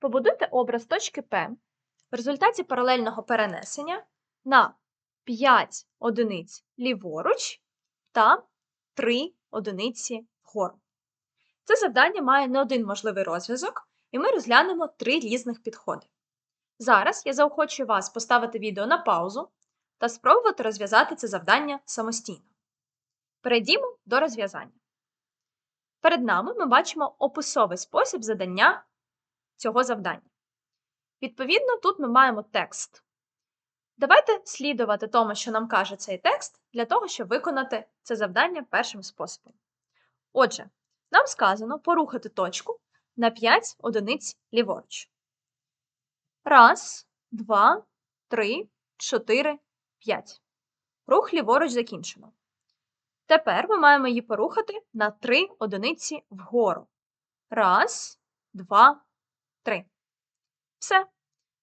Побудуйте образ точки P в результаті паралельного перенесення на 5 одиниць ліворуч та 3 одиниці вгору. Це завдання має не один можливий розв'язок, і ми розглянемо три різних підходи. Зараз я заохочую вас поставити відео на паузу та спробувати розв'язати це завдання самостійно. Перейдімо до розв'язання. Перед нами ми бачимо описовий спосіб задання цього завдання. Відповідно, тут ми маємо текст. Давайте слідувати тому, що нам каже цей текст, для того, щоб виконати це завдання першим способом. Отже, нам сказано порухати точку на 5 одиниць ліворуч. Раз, два, три, чотири, п'ять. Рух ліворуч закінчено. Тепер ми маємо її порухати на 3 одиниці вгору. Раз, два, три. Все.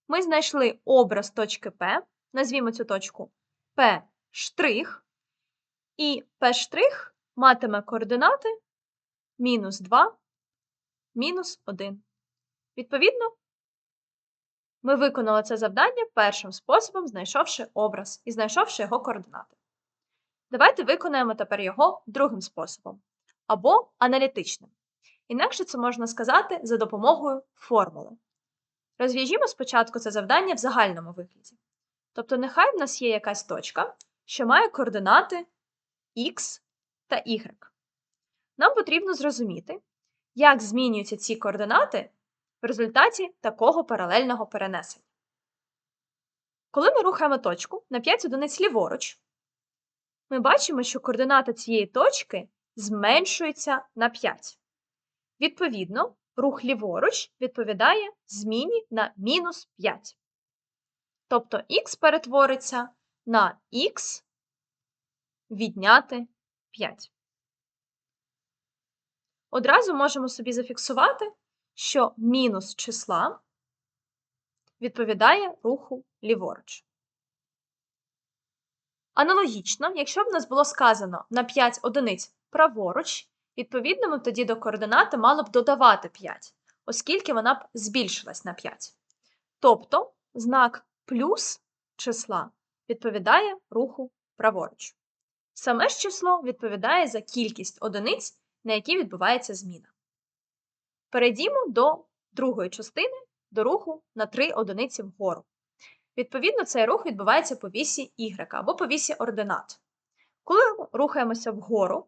Ми знайшли образ точки P. Назвімо цю точку P', і P' матиме координати мінус 2, мінус 1. Відповідно, ми виконали це завдання першим способом, знайшовши образ і знайшовши його координати. Давайте виконаємо тепер його другим способом або аналітичним. Інакше це можна сказати за допомогою формули. Розв'яжімо спочатку це завдання в загальному вигляді. Тобто, нехай в нас є якась точка, що має координати x та y. Нам потрібно зрозуміти, як змінюються ці координати в результаті такого паралельного перенесення. Коли ми рухаємо точку на 5 одиниць ліворуч, ми бачимо, що координата цієї точки зменшується на 5. Відповідно, рух ліворуч відповідає зміні на мінус 5. Тобто х перетвориться на х відняти 5. Одразу можемо собі зафіксувати, що мінус числа відповідає руху ліворуч. Аналогічно, якщо б в нас було сказано на 5 одиниць праворуч, відповідно, ми тоді до координати мало б додавати 5, оскільки вона б збільшилась на 5. Тобто знак плюс числа відповідає руху праворуч. Саме ж число відповідає за кількість одиниць, на які відбувається зміна. Перейдімо до другої частини до руху на 3 одиниці вгору. Відповідно, цей рух відбувається по вісі y або по вісі ординат. Коли рухаємося вгору,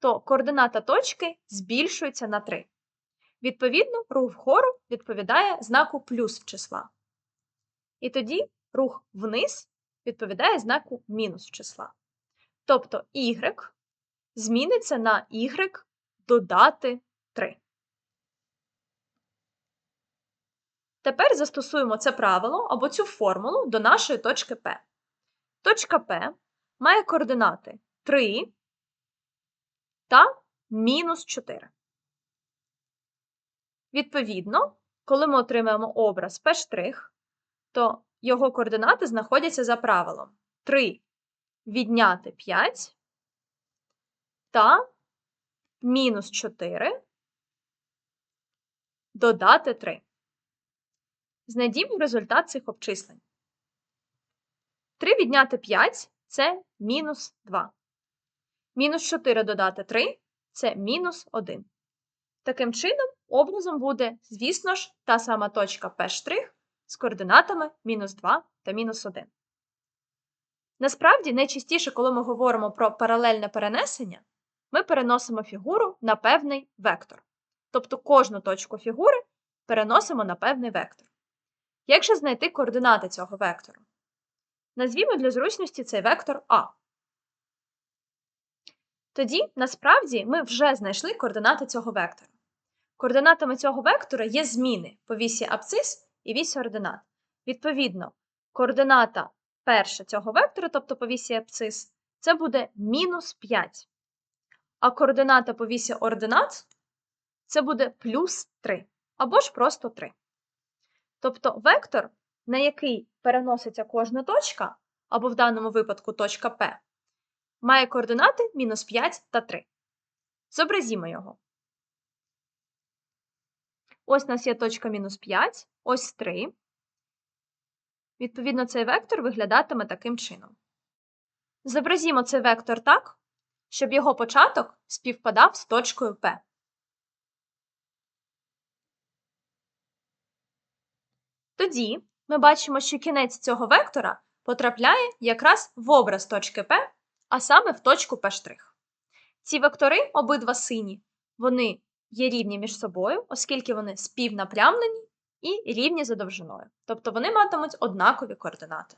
то координата точки збільшується на 3. Відповідно, рух вгору відповідає знаку плюс числа. І тоді рух вниз відповідає знаку мінус числа. Тобто y зміниться на y додати 3. Тепер застосуємо це правило або цю формулу до нашої точки P. Точка P має координати 3 та мінус 4. Відповідно, коли ми отримаємо образ P', то його координати знаходяться за правилом 3 відняти 5 та мінус 4 додати 3. Знайдімо результат цих обчислень. 3 відняти 5 це мінус 2. Мінус 4 додати 3 це мінус 1. Таким чином, образом буде, звісно ж, та сама точка P' з координатами мінус 2 та мінус 1. Насправді, найчастіше, коли ми говоримо про паралельне перенесення, ми переносимо фігуру на певний вектор. Тобто кожну точку фігури переносимо на певний вектор. Як же знайти координати цього вектору? Назвімо для зручності цей вектор А. Тоді, насправді, ми вже знайшли координати цього вектора. Координатами цього вектора є зміни по вісі абцис і вісі ординат. Відповідно, координата перша цього вектора, тобто по вісі абцис, це буде мінус 5. А координата по вісі ординат це буде плюс 3, або ж просто 3. Тобто вектор, на який переноситься кожна точка, або в даному випадку точка P, має координати мінус 5 та 3. Зобразімо його. Ось у нас є точка мінус 5, ось 3. Відповідно, цей вектор виглядатиме таким чином. Зобразімо цей вектор так, щоб його початок співпадав з точкою P. Тоді ми бачимо, що кінець цього вектора потрапляє якраз в образ точки P, а саме в точку P'. Ці вектори, обидва сині, вони є рівні між собою, оскільки вони співнапрямлені і рівні за довжиною. Тобто вони матимуть однакові координати.